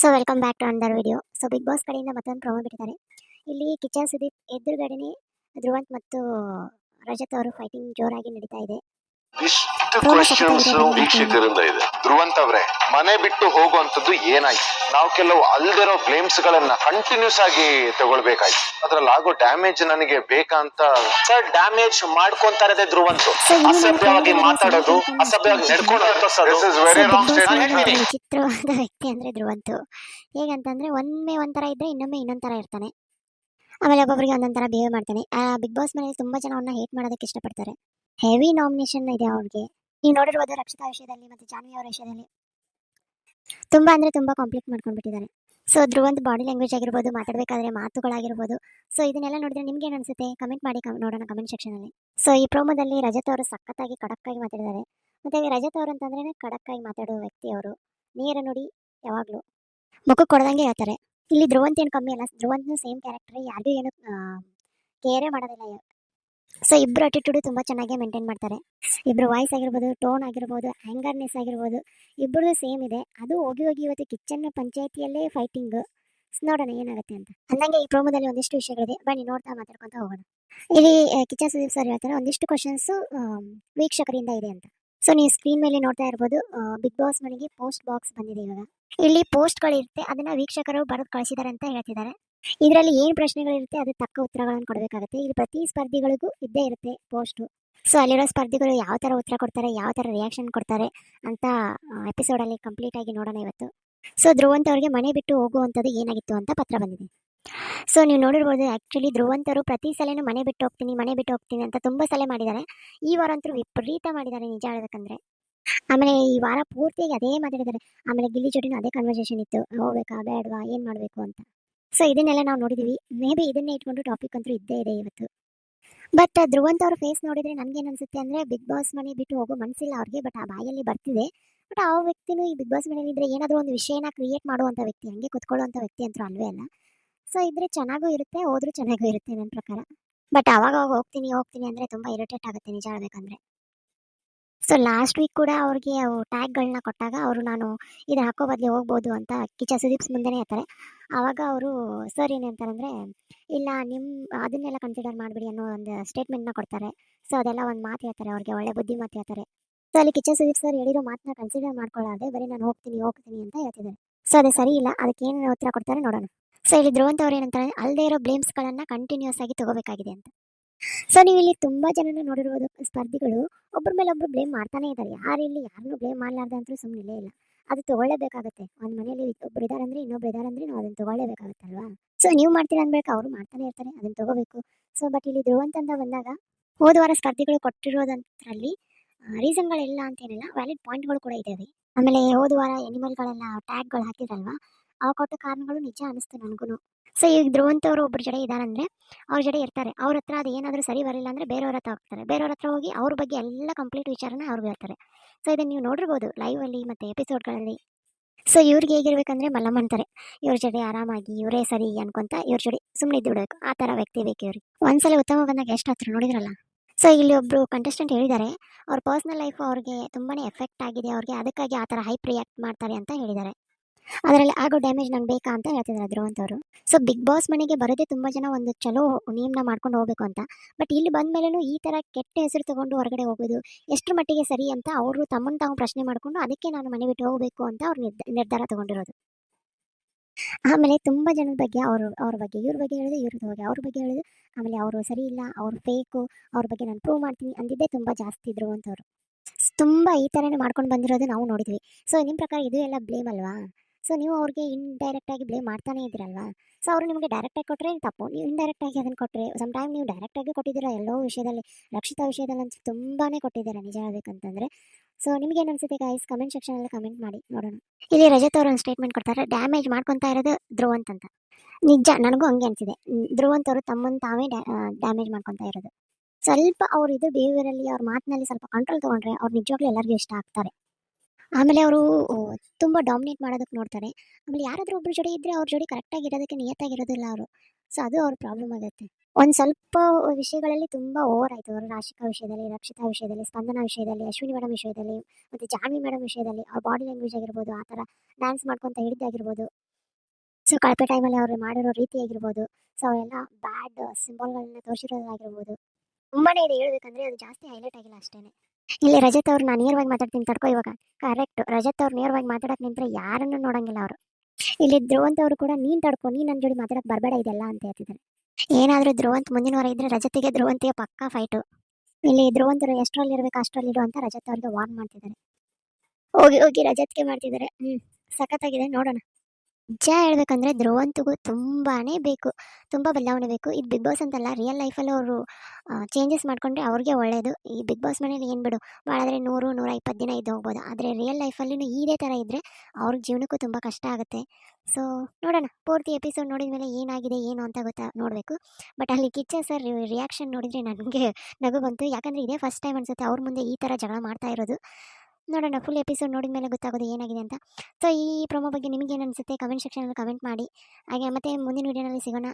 So welcome back to another video so big boss ಕಡೆಯಿಂದ ಮತ್ತೊಂದು promo ಬಿಟ್ಟಿದ್ದಾರೆ. ಇಲ್ಲಿ ಕಿಚನ್ ಸುದೀಪ್ ಎದುರುಗಡೆನೆ ಧ್ರುವಂತ್ ಮತ್ತು ರಜತ್ ಅವರು ಫೈಟಿಂಗ್ ಜೋರಾಗಿ ನಡೀತಾ ಇದೆ. ಇಷ್ಟು ಕ್ವಶನ್ಸ್. ವೀಕ್ಷಕರಿಂದ ಇದೆ ಧ್ರುವಂತ ಅವ್ರೆ ಮನೆ ಬಿಟ್ಟು ಹೋಗುವಂತದ್ದು ಏನಾಯ್ತು? ನಾವು ಕೆಲವು ಅಲ್ದಿರೋ ಬ್ಲೇಮ್ಸ್ ಗಳನ್ನ ಕಂಟಿನ್ಯೂಸ್ ಆಗಿ ತಗೊಳ್ಬೇಕಾಯ್ತು. ಅದ್ರಲ್ಲಿ ಆಗೋ ಡ್ಯಾಮೇಜ್ ನನಗೆ ಬೇಕಂತ ಅಂತ ಸರ್ ಡ್ಯಾಮೇಜ್ ಮಾಡ್ಕೊಂತಾರದೆ ಧ್ರುವಂತ. ಅಸಭ್ಯವಾಗಿ ಮಾತಾಡೋದು ಅಸಭ್ಯವಾಗಿ ನಡ್ಕೊಂಡು ಸರ್. This is very. ಮನೆಯಲ್ಲಿ. ವಿಚಿತ್ರವಾದ ವ್ಯಕ್ತಿ ಅಂದ್ರೆ ಧ್ರುವಂತು. ಹೇಗಂತಂದ್ರೆ ಒಮ್ಮೆ ಒಂಥರ ಇದ್ರೆ ಇನ್ನೊಮ್ಮೆ ಇನ್ನೊಂದ್ ತರ ಇರ್ತಾನೆ. ಆಮೇಲೆ ಒಬ್ಬೊಬ್ಬರಿಗೆ ಒಂದೊಂದು ಥರ ಬಿಹೇವ್ ಮಾಡ್ತಾನೆ. ಆ ಬಿಗ್ ಬಾಸ್ ಮನೇಲಿ ತುಂಬ ಜನ ಅವನ್ನ ಹೇಟ್ ಮಾಡೋದಕ್ಕೆ ಇಷ್ಟಪಡ್ತಾರೆ. ಹೆವಿ ನಾಮಿನೇಷನ್ ಇದೆ ಅವ್ರಿಗೆ. ನೀವು ನೋಡಿರ್ಬೋದು ರಕ್ಷಿತಾ ವಿಷಯದಲ್ಲಿ ಮತ್ತೆ ಜಾನ್ವಿ ಅವರ ವಿಷಯದಲ್ಲಿ ತುಂಬಾ ಅಂದ್ರೆ ತುಂಬಾ ಕಾಂಪ್ಲೀಟ್ ಮಾಡ್ಕೊಂಡ್ಬಿಟ್ಟಿದ್ದಾರೆ. ಸೊ ಧ್ರುವಂತ್ ಬಾಡಿ ಲ್ಯಾಂಗ್ವೇಜ್ ಆಗಿರ್ಬೋದು, ಮಾತಾಡಬೇಕಾದ್ರೆ ಮಾತುಗಳಾಗಿರ್ಬೋದು. ಸೊ ಇದನ್ನೆಲ್ಲ ನೋಡಿದ್ರೆ ನಿಮ್ಗೆ ಏನು ಅನಿಸುತ್ತೆ? ಕಮೆಂಟ್ ಮಾಡಿ ನೋಡೋಣ ಕಮೆಂಟ್ ಸೆಕ್ಷನ್ ಅಲ್ಲಿ. ಸೊ ಈ ಪ್ರೋಮೋದಲ್ಲಿ ರಜತ್ ಅವರು ಸಖತ್ತಾಗಿ ಕಡಕ್ಕಾಗಿ ಮಾತಾಡಿದ್ದಾರೆ. ಮತ್ತೆ ರಜತ್ ಅವರು ಅಂತಂದ್ರೆ ಕಡಕ್ಕಾಗಿ ಮಾತಾಡುವ ವ್ಯಕ್ತಿ ಅವರು. ನೇರ ನೋಡಿ ಯಾವಾಗಲೂ. ಮುಖಕ್ಕೆ ಕೊಡ್ದಂಗೆ ಹೇಳ್ತಾರೆ. ಇಲ್ಲಿ ಧ್ರುವಂತ ಏನು ಕಮ್ಮಿ ಅಲ್ಲ, ಧ್ರುವಂತ್ನು ಸೇಮ್ ಕ್ಯಾರೆಕ್ಟರ್ ಯಾರಿಗೂ ಏನು ಕೇರೇ ಮಾಡೋದಿಲ್ಲ. ಸೊ ಇಬ್ರು ಅಟಿಟ್ಯೂಡ್ ತುಂಬಾ ಚೆನ್ನಾಗಿ ಮೇಂಟೈನ್ ಮಾಡ್ತಾರೆ. ಇಬ್ರು ವಾಯ್ಸ್ ಆಗಿರ್ಬೋದು ಟೋನ್ ಆಗಿರ್ಬೋದು ಆಂಗರ್ನೆಸ್ ಆಗಿರ್ಬೋದು ಇಬ್ರದ್ದು ಸೇಮ್ ಇದೆ. ಅದು ಹೋಗಿ ಹೋಗಿ ಇವತ್ತು ಕಿಚನ್ ಪಂಚಾಯತಿಯಲ್ಲೇ ಫೈಟಿಂಗ್ ನೋಡೋಣ ಏನಾಗುತ್ತೆ ಅಂತ. ಅಂದಂಗೆ ಈ ಪ್ರೋಮೋದಲ್ಲಿ ಒಂದಿಷ್ಟು ವಿಷಯಗಳಿದೆ. ಬನ್ನಿ, ನೋಡ್ತಾ ಮಾತಾಡ್ಕೊಂತ ಹೋಗೋಣ. ಇಲ್ಲಿ ಕಿಚನ್ ಸುದೀಪ್ ಸರ್ ಹೇಳ್ತಾರೆ, ಒಂದಿಷ್ಟು ಕ್ವಶನ್ಸ್ ವೀಕ್ಷಕರಿಂದ ಇದೆ ಅಂತ. ಸೊ ನೀವು ಸ್ಕ್ರೀನ್ ಮೇಲೆ ನೋಡ್ತಾ ಇರ್ಬೋದು ಬಿಗ್ ಬಾಸ್ ಮನೆಗೆ ಪೋಸ್ಟ್ ಬಾಕ್ಸ್ ಬಂದಿದೆ ಇವಾಗ. ಇಲ್ಲಿ ಪೋಸ್ಟ್ಗಳಿರುತ್ತೆ ಅದನ್ನ ವೀಕ್ಷಕರು ಬರೆದು ಕಳಿಸಿದ್ದಾರೆ ಅಂತ ಹೇಳ್ತಿದ್ದಾರೆ. ಇದರಲ್ಲಿ ಏನು ಪ್ರಶ್ನೆಗಳಿರುತ್ತೆ ಅದು ತಕ್ಕ ಉತ್ತರಗಳನ್ನು ಕೊಡಬೇಕಾಗುತ್ತೆ. ಇಲ್ಲಿ ಪ್ರತಿ ಸ್ಪರ್ಧಿಗಳಿಗೂ ಇದ್ದೇ ಇರುತ್ತೆ ಪೋಸ್ಟು. ಸೊ ಅಲ್ಲಿರೋ ಸ್ಪರ್ಧಿಗಳು ಯಾವ ಥರ ಉತ್ತರ ಕೊಡ್ತಾರೆ, ಯಾವ ಥರ ರಿಯಾಕ್ಷನ್ ಕೊಡ್ತಾರೆ ಅಂತ ಎಪಿಸೋಡಲ್ಲಿ ಕಂಪ್ಲೀಟ್ ಆಗಿ ನೋಡೋಣ ಇವತ್ತು. ಸೊ ಧ್ರುವಂತ ಅವರಿಗೆ ಮನೆ ಬಿಟ್ಟು ಹೋಗುವಂಥದ್ದು ಏನಾಗಿತ್ತು ಅಂತ ಪತ್ರ ಬಂದಿದೆ. ಸೊ ನೀವು ನೋಡಿರ್ಬೋದು ಆ್ಯಕ್ಚುಲಿ ಧ್ರುವಂತರು ಪ್ರತಿ ಸಲನೂ ಮನೆ ಬಿಟ್ಟು ಹೋಗ್ತೀನಿ, ಮನೆ ಬಿಟ್ಟು ಹೋಗ್ತೀನಿ ಅಂತ ತುಂಬ ಸಲ ಮಾಡಿದ್ದಾರೆ. ಈ ವಾರ ಅಂತೂ ವಿಪರೀತ ಮಾಡಿದ್ದಾರೆ ನಿಜ ಹೇಳ್ಬೇಕಂದ್ರೆ. ಆಮೇಲೆ ಈ ವಾರ ಪೂರ್ತಿಯಾಗಿ ಅದೇ ಮಾತಾಡಿದ್ದಾರೆ. ಆಮೇಲೆ ಗಿಲ್ಲಿ ಜೊತೆನೂ ಅದೇ ಕನ್ವರ್ಸೇಷನ್ ಇತ್ತು. ಹೋಗ್ಬೇಕಾ, ಬೇಡವಾ, ಏನು ಮಾಡಬೇಕು ಅಂತ. ಸೊ ಇದನ್ನೆಲ್ಲ ನಾವು ನೋಡಿದೀವಿ. ಮೇ ಬಿ ಇದನ್ನೇ ಇಟ್ಕೊಂಡು ಟಾಪಿಕ್ ಅಂತೂ ಇದ್ದೇ ಇದೆ ಇವತ್ತು. ಬಟ್ ಧ್ರುವಂತ ಅವ್ರ ಫೇಸ್ ನೋಡಿದ್ರೆ ನನಗೆ ಅನ್ಸುತ್ತೆ ಅಂದ್ರೆ ಬಿಗ್ ಬಾಸ್ ಮನೆ ಬಿಟ್ಟು ಹೋಗೋ ಮನ್ಸಿಲ್ಲ ಅವ್ರಿಗೆ ಬಟ್ ಆ ಬಾಯಲ್ಲಿ ಬರ್ತಿದೆ. ಬಟ್ ಆ ವ್ಯಕ್ತಿನೂ ಈ ಬಿಗ್ ಬಾಸ್ ಮನೇಲಿ ಇದ್ರೆ ಏನಾದರೂ ಒಂದು ವಿಷಯನ ಕ್ರಿಯೇಟ್ ಮಾಡುವಂಥ ವ್ಯಕ್ತಿ, ಹಂಗೆ ಕುತ್ಕೊಳ್ಳುವಂಥ ವ್ಯಕ್ತಿ ಅಂತೂ ಅಲ್ವೇ ಅಲ್ಲ. ಸೊ ಇದ್ರೆ ಚೆನ್ನಾಗೂ ಇರುತ್ತೆ, ಹೋದ್ರೂ ಚೆನ್ನಾಗೂ ಇರುತ್ತೆ ನನ್ನ ಪ್ರಕಾರ. ಬಟ್ ಅವಾಗ ಹೋಗ್ತೀನಿ ಹೋಗ್ತೀನಿ ಅಂದ್ರೆ ತುಂಬಾ ಇರಿಟೇಟ್ ಆಗುತ್ತೆ ನಿಜ ಹೇಳ್ಬೇಕಂದ್ರೆ. ಸೊ ಲಾಸ್ಟ್ ವೀಕ್ ಕೂಡ ಅವ್ರಿಗೆ ಅವು ಟ್ಯಾಗ್ಗಳನ್ನ ಕೊಟ್ಟಾಗ ಅವರು ನಾನು ಇದು ಹಾಕೋ ಬದಲು ಹೋಗ್ಬೋದು ಅಂತ ಕಿಚ ಸುದೀಪ್ಸ್ ಮುಂದೆನೇ ಹೇಳ್ತಾರೆ. ಆವಾಗ ಅವರು, ಸರ್ ಏನಂತಾರಂದ್ರೆ ಇಲ್ಲ ನಿಮ್ಮ ಅದನ್ನೆಲ್ಲ ಕನ್ಸಿಡರ್ ಮಾಡಿಬಿಡಿ ಅನ್ನೋ ಒಂದು ಸ್ಟೇಟ್ಮೆಂಟ್ನ ಕೊಡ್ತಾರೆ. ಸೊ ಅದೆಲ್ಲ ಒಂದು ಮಾತು ಹೇಳ್ತಾರೆ ಅವ್ರಿಗೆ, ಒಳ್ಳೆ ಬುದ್ಧಿ ಮಾತು ಹೇಳ್ತಾರೆ. ಸೊ ಅಲ್ಲಿ ಕಿಚ ಸುದೀಪ್ ಸರ್ ಹೇಳಿರೋ ಮಾತನ್ನ ಕನ್ಸಿಡರ್ ಮಾಡ್ಕೊಳ್ಳಾದೆ ಬರೀ ನಾನು ಹೋಗ್ತೀನಿ ಹೋಗ್ತೀನಿ ಅಂತ ಹೇಳ್ತಿದ್ದಾರೆ. ಸೊ ಅದು ಸರಿ ಇಲ್ಲ, ಅದಕ್ಕೆ ಏನು ಉತ್ತರ ಕೊಡ್ತಾರೆ ನೋಡೋಣ. ಸೊ ಇಲ್ಲಿ ಧ್ರುವಂತ ಅವ್ರು ಏನಂತಾರೆ ಅಲ್ಲದೆ ಇರೋ ಬ್ಲೇಮ್ಸ್ಗಳನ್ನು ಕಂಟಿನ್ಯೂಸ್ ಆಗಿ ತಗೋಬೇಕಾಗಿದೆ ಅಂತ. ಸೊ ನೀವು ಇಲ್ಲಿ ತುಂಬಾ ಜನನ ನೋಡಿರ್ಬೋದು, ಸ್ಪರ್ಧಿಗಳು. ಒಬ್ಬರ ಮೇಲೆ ಒಬ್ರು ಬ್ಲೇಮ್ ಮಾಡ್ತಾನೆ ಇದ್ದಾರೆ ಯಾರು ಇಲ್ಲಿ ಯಾರನ್ನು ಬ್ಲೇಮ್ ಮಾಡಲಾರ್ದೆ ಅಂತೂ ಸುಮ್ಮನೆ ಇಲ್ಲ. ಅದು ತಗೊಳ್ಳೇಬೇಕಾಗುತ್ತೆ. ಒಂದ್ ಮನೆಯಲ್ಲಿ ಒಬ್ರು ಇದಾರೆ ಅಂದ್ರೆ ಇನ್ನೊಬ್ರು ಇದಾರೆ ಅಂದ್ರೆ ನಾವು ಅದನ್ನ ತಗೊಳ್ಳೇಬೇಕಾಗುತ್ತಲ್ವಾ? ಸೊ ನೀವು ಮಾಡ್ತೀರಾ ಅನ್ಬೇಕು ಅವ್ರು ಮಾಡ್ತಾನೆ ಇರ್ತಾರೆ ಅದನ್ನ ತಗೋಬೇಕು. ಸೊ ಬಟ್ ಇಲ್ಲಿ ಧ್ರುವಂತಂದ ಬಂದಾಗ, ಹೋದ ವಾರ ಸ್ಪರ್ಧಿಗಳು ಕೊಟ್ಟಿರೋದಂತರಲ್ಲಿ ಅಂತ ಏನಿಲ್ಲ ವ್ಯಾಲಿಡ್ ಪಾಯಿಂಟ್ಗಳು ಕೂಡ ಇದಾವೆ. ಆಮೇಲೆ ಹೋದ ವಾರ ಎನಿಮಲ್ಗಳೆಲ್ಲ ಟ್ಯಾಗ್ಗಳು ಹಾಕಿದ್ರಲ್ವಾ ಅವು ಕೊಟ್ಟ ಕಾರಣಗಳು ನಿಜ ಅನಿಸ್ತು ನನಗೂ ಸೊ ಈಗ ಧ್ರುವಂತವ್ರು ಅವರು ಒಬ್ಬರ ಜಡೆ ಇದಾರಂದ್ರೆ ಅವ್ರ ಜಡೆ ಇರ್ತಾರೆ. ಅವ್ರ ಹತ್ರ ಅದು ಏನಾದರೂ ಸರಿ ಬರಲಿಲ್ಲ ಅಂದ್ರೆ ಬೇರೆಯವ್ರ ಹತ್ರ ಹೋಗ್ತಾರೆ. ಬೇರೆಯವ್ರ ಹತ್ರ ಹೋಗಿ ಅವ್ರ ಬಗ್ಗೆ ಎಲ್ಲ ಕಂಪ್ಲೀಟ್ ವಿಚಾರನ ಅವ್ರು ಹೇಳ್ತಾರೆ. ಸೊ ಇದನ್ನು ನೀವು ನೋಡಿರ್ಬೋದು ಅಲ್ಲಿ ಮತ್ತೆ ಎಪಿಸೋಡ್ಗಳಲ್ಲಿ ಸೊ ಇವ್ರಿಗೆ ಹೇಗಿರ್ಬೇಕಂದ್ರೆ ಮಲ್ಲಮ್ಮ ಅಂತಾರೆ ಇವ್ರ ಜೊತೆ ಆರಾಮಾಗಿ, ಇವರೇ ಸರಿ ಅನ್ಕೊಂತ ಇವ್ರ ಜೊತೆ ಸುಮ್ಮನೆ ಇದ್ದು ಬಿಡಬೇಕು. ಆ ಥರ ವ್ಯಕ್ತಿ ಬೇಕು ಇವ್ರಿಗೆ. ಒಂದ್ಸಲ ಉತ್ತಮ ಬಂದಾಗ ಎಷ್ಟು ಹತ್ರ ನೋಡಿದ್ರಲ್ಲ? ಸೊ ಇಲ್ಲಿ ಒಬ್ರು ಕಂಟೆಸ್ಟೆಂಟ್ ಹೇಳಿದ್ದಾರೆ ಅವ್ರ ಪರ್ಸ್ನಲ್ ಲೈಫ್ ಅವ್ರಿಗೆ ತುಂಬಾನೇ ಎಫೆಕ್ಟ್ ಆಗಿದೆ. ಅವ್ರಿಗೆ ಅದಕ್ಕಾಗಿ ಆ ಥರ ಹೈಪ್ ರಿಯಾಕ್ಟ್ ಮಾಡ್ತಾರೆ ಅಂತ ಹೇಳಿದ್ದಾರೆ ಅದರಲ್ಲಿ ಆಗೋ ಡ್ಯಾಮೇಜ್ ನಂಗೆ ಬೇಕಾ ಅಂತ ಹೇಳ್ತಿದ್ದಾರೆ ಧ್ರುವಂತ್ ಅವರು ಸೊ ಬಿಗ್ ಬಾಸ್ ಮನೆಗೆ ಬರೋದೇ ತುಂಬಾ ಜನ ಒಂದು ಚಲೋ ನೇಮ್ನ ಮಾಡ್ಕೊಂಡು ಹೋಗ್ಬೇಕು ಅಂತ. ಬಟ್ ಇಲ್ಲಿ ಬಂದ ಮೇಲೂ ಈ ಥರ ಕೆಟ್ಟ ಹೆಸರು ತಗೊಂಡು ಹೊರಗಡೆ ಹೋಗೋದು, ಎಷ್ಟರ ಮಟ್ಟಿಗೆ ಸರಿ ಅಂತ ಅವರು ತಮ್ಮನ್ನು ತಾವು ಪ್ರಶ್ನೆ ಮಾಡಿಕೊಂಡು ಅದಕ್ಕೆ ನಾನು ಮನೆ ಬಿಟ್ಟು ಹೋಗಬೇಕು ಅಂತ ಅವ್ರು ನಿರ್ಧ- ನಿರ್ಧಾರ ತಗೊಂಡಿರೋದು. ಆಮೇಲೆ ತುಂಬಾ ಜನದ ಬಗ್ಗೆ ಅವರು, ಅವ್ರ ಬಗ್ಗೆ, ಇವ್ರ ಬಗ್ಗೆ ಹೇಳಿದ್ರು ಇವ್ರದ್ದು ಬಗ್ಗೆ ಅವ್ರ ಬಗ್ಗೆ ಹೇಳಿದ್ರು ಆಮೇಲೆ ಅವರು ಸರಿ ಇಲ್ಲ, ಅವ್ರು ಫೇಕು ಅವ್ರ ಬಗ್ಗೆ ನಾನು ಪ್ರೂವ್ ಮಾಡ್ತೀನಿ ಅಂದಿದ್ದೇ ತುಂಬಾ ಜಾಸ್ತಿ ಇದ್ರು ಅಂತವ್ರು ತುಂಬಾ ಈ ಥರನೇ ಮಾಡ್ಕೊಂಡು ಬಂದಿರೋದು ನಾವು ನೋಡಿದ್ವಿ. ಸೊ ನಿಮ್ಮ ಪ್ರಕಾರ ಇದು ಎಲ್ಲ ಬ್ಲೇಮ್ ಅಲ್ವಾ? ಸೊ ನೀವು ಅವ್ರಿಗೆ ಆಗಿ ಬ್ಲೇಮ್ ಮಾಡ್ತಾನೆ ಇದ್ದೀರಲ್ವಾ? ಸೊ ಅವರು ನಿಮಗೆ ಡೈರೆಕ್ಟ್ ಆಗಿ ಕೊಟ್ಟರೆ ತಪ್ಪು. ನೀವು ಡೈರೆಕ್ಟ್ ಆಗಿ ಅದನ್ನು ಕೊಟ್ಟರೆ ಸಮ್ ಟೈಮ್ ನೀವು ಡೈರೆಕ್ಟ್ ಆಗಿ ಕೊಟ್ಟಿದ್ದೀರಾ, ಎಲ್ಲೋ ವಿಷಯದಲ್ಲಿ, ರಕ್ಷಿತ ವಿಷಯದಲ್ಲಿ ಅಂತೂ ತುಂಬಾನೇ ಕೊಟ್ಟಿದ್ದೀರಾ, ನಿಜ ಹೇಳ್ಬೇಕಂತಂದ್ರೆ. ಸೊ ನಿಮ್ಗೆ ಏನು ಅನ್ಸುತ್ತೆ ಗೈಸ್ ಕಮೆಂಟ್ ಸೆಕ್ಷನಲ್ಲಿ ಕಮೆಂಟ್ ಮಾಡಿ, ನೋಡೋಣ. ಇಲ್ಲಿ ರಜತ್ ಅವರು ಒಂದು ಸ್ಟೇಟ್ಮೆಂಟ್ ಕೊಡ್ತಾರೆ ಡ್ಯಾಮೇಜ್ ಮಾಡ್ಕೊತಾ ಇರೋದು ಧ್ರುವಂತ ಅಂತ. ನಿಜ, ನನಗೂ ಹಂಗೆ ಅನಿಸಿದೆ. ಧ್ರುವಂತವರು ತಮ್ಮನ್ನು ತಾವೇ ಡ್ಯಾಮೇಜ್ ಮಾಡ್ಕೊತಾ ಇರೋದು. ಸ್ವಲ್ಪ ಅವ್ರ ಇದು ಬಿಹೇವಿಯರಲ್ಲಿ ಅವ್ರ ಮಾತಿನಲ್ಲಿ ಸ್ವಲ್ಪ ಕಂಟ್ರೋಲ್ ತೊಗೊಂಡ್ರೆ ಅವ್ರು ನಿಜವಾಗ್ಲೂ ಎಲ್ಲರಿಗೂ ಇಷ್ಟ ಆಗ್ತಾರೆ. ಆಮೇಲೆ ಅವರು ತುಂಬ ಡಾಮಿನೇಟ್ ಮಾಡೋದಕ್ಕೆ ನೋಡ್ತಾರೆ. ಆಮೇಲೆ ಯಾರಾದರೂ ಒಬ್ಬರು ಜೋಡಿ ಇದ್ದರೆ ಅವ್ರ ಜೋಡಿ ಕರೆಕ್ಟಾಗಿ ಇರೋದಕ್ಕೆ ನಿಯತ್ತಾಗಿರೋದಿಲ್ಲ ಅವರು. ಸೊ ಅದು ಅವ್ರ ಪ್ರಾಬ್ಲಮ್ ಆಗುತ್ತೆ. ಒಂದು ಸ್ವಲ್ಪ ವಿಷಯಗಳಲ್ಲಿ ತುಂಬ ಓವರ್ ಆಯಿತು. ಅವರು ರಾಶಿಕಾ ವಿಷಯದಲ್ಲಿ, ರಕ್ಷಿತಾ ವಿಷಯದಲ್ಲಿ, ಸ್ಪಂದನಾ ವಿಷಯದಲ್ಲಿ, ಅಶ್ವಿನಿ ಮೇಡಮ್ ವಿಷಯದಲ್ಲಿ, ಮತ್ತು ಜಾನ್ವಿ ಮೇಡಮ್ ವಿಷಯದಲ್ಲಿ, ಅವ್ರ ಬಾಡಿ ಲ್ಯಾಂಗ್ವೇಜ್ ಆಗಿರ್ಬೋದು, ಆ ಥರ ಡ್ಯಾನ್ಸ್ ಮಾಡ್ಕೊತ ಹಿಡಿದಾಗಿರ್ಬೋದು. ಸೊ ಕಳಪೆ ಟೈಮಲ್ಲಿ ಅವರು ಮಾಡಿರೋ ರೀತಿ ಆಗಿರ್ಬೋದು. ಸೊ ಅವರೆಲ್ಲ ಬ್ಯಾಡ್ ಸಿಂಬಲ್ಗಳನ್ನ ತೋರಿಸಿರೋದಾಗಿರ್ಬೋದು. ತುಂಬಾನೇ ಇದೆ. ಹೇಳ್ಬೇಕಂದ್ರೆ ಅದು ಜಾಸ್ತಿ ಹೈಲೈಟ್ ಆಗಿಲ್ಲ ಅಷ್ಟೇನೆ. ಇಲ್ಲಿ ರಜತ್ ಅವ್ರು ನಾನು ನೇರವಾಗಿ ಮಾತಾಡ್ತೀನಿ ತಡ್ಕೋ ಇವಾಗ. ಕರೆಕ್ಟ್ ರಜತ್ ಅವ್ರು ನೇರವಾಗಿ ಮಾತಾಡಕ್ ನಿಂತ್ರೆ ಯಾರನ್ನು ನೋಡಂಗಿಲ್ಲ ಅವರು. ಇಲ್ಲಿ ಧ್ರುವಂತ ಅವರು ಕೂಡ, ನೀನ್ ತಡ್ಕೊ, ನೀನ್ ನನ್ನ ಜೋಡಿ ಮಾತಾಡಕ್ ಬರಬೇಡ ಇದೆಲ್ಲ ಅಂತ ಹೇಳ್ತಿದ್ದಾರೆ. ಏನಾದ್ರೂ ಧ್ರುವಂತ್ ಮುಂದಿನ ವಾರ ಇದ್ರೆ ರಜತಿಗೆ ಧ್ರುವಂತಿಗೆ ಪಕ್ಕಾ ಫೈಟು ಇಲ್ಲಿ ಧ್ರುವಂತರು ಎಷ್ಟರಲ್ಲಿ ಇರ್ಬೇಕು ಅಷ್ಟ್ರಲ್ಲಿ ಇಡು ಅಂತ ರಜತ್ ಅವ್ರಿಗೆ ವಾರ್ನ್ ಮಾಡ್ತಿದ್ದಾರೆ. ಹೋಗಿ ಹೋಗಿ ರಜತ್ಗೆ ಮಾಡ್ತಿದ್ದಾರೆ. ಹ್ಮ್. ಸಖತ್ತಾಗಿದೆ. ನೋಡೋಣ. ನಿಜ ಹೇಳ್ಬೇಕಂದ್ರೆ ಧ್ರುವಂತಿಗೂ ತುಂಬಾ ಬೇಕು, ತುಂಬ ಬದಲಾವಣೆ ಬೇಕು. ಈ ಬಿಗ್ ಬಾಸ್ ಅಂತಲ್ಲ ರಿಯಲ್ ಲೈಫಲ್ಲಿ ಅವರು ಚೇಂಜಸ್ ಮಾಡ್ಕೊಂಡ್ರೆ ಅವ್ರಿಗೆ ಒಳ್ಳೆಯದು ಈ ಬಿಗ್ ಬಾಸ್ ಮನೇಲಿ ಏನು ಬಿಡು ಭಾಳಾದರೆ ನೂರು ನೂರ ಇಪ್ಪತ್ತು ದಿನ ಇದ್ದು ಹೋಗ್ಬೋದು. ಆದರೆ ರಿಯಲ್ ಲೈಫಲ್ಲಿನೂ ಇದೇ ಥರ ಇದ್ದರೆ ಅವ್ರ ಜೀವನಕ್ಕೂ ತುಂಬ ಕಷ್ಟ ಆಗುತ್ತೆ. ಸೊ ನೋಡೋಣ. ಪೂರ್ತಿ ಎಪಿಸೋಡ್ ನೋಡಿದ ಮೇಲೆ ಏನಾಗಿದೆ, ಏನು ಅಂತ ಗೊತ್ತಾ, ನೋಡಬೇಕು. ಬಟ್ ಅಲ್ಲಿ ಕಿಚ್ಚ ಸರ್ ರಿಯಾಕ್ಷನ್ ನೋಡಿದರೆ ನನಗೆ ನಗು ಬಂತು. ಯಾಕಂದರೆ ಇದೇ ಫಸ್ಟ್ ಟೈಮ್ ಅನ್ಸುತ್ತೆ, ಅವ್ರ ಮುಂದೆ ಈ ಥರ ಜಗಳ ಮಾಡ್ತಾ ಇರೋದು. ನೋಡೋಣ ಫುಲ್ ಎಪಿಸೋಡ್ ನೋಡಿದ ಮೇಲೆ ಗೊತ್ತಾಗೋದು ಏನಾಗಿದೆ ಅಂತ. ಸೊ ಈ ಪ್ರೊಮೋ ಬಗ್ಗೆ ನಿಮಗೇನು ಅನಿಸುತ್ತೆ? ಕಮೆಂಟ್ ಸೆಕ್ಷನಲ್ಲಿ ಕಮೆಂಟ್ ಮಾಡಿ. ಹಾಗೆ ಮತ್ತೆ ಮುಂದಿನ ವೀಡಿಯೋನಲ್ಲಿ ಸಿಗೋಣ.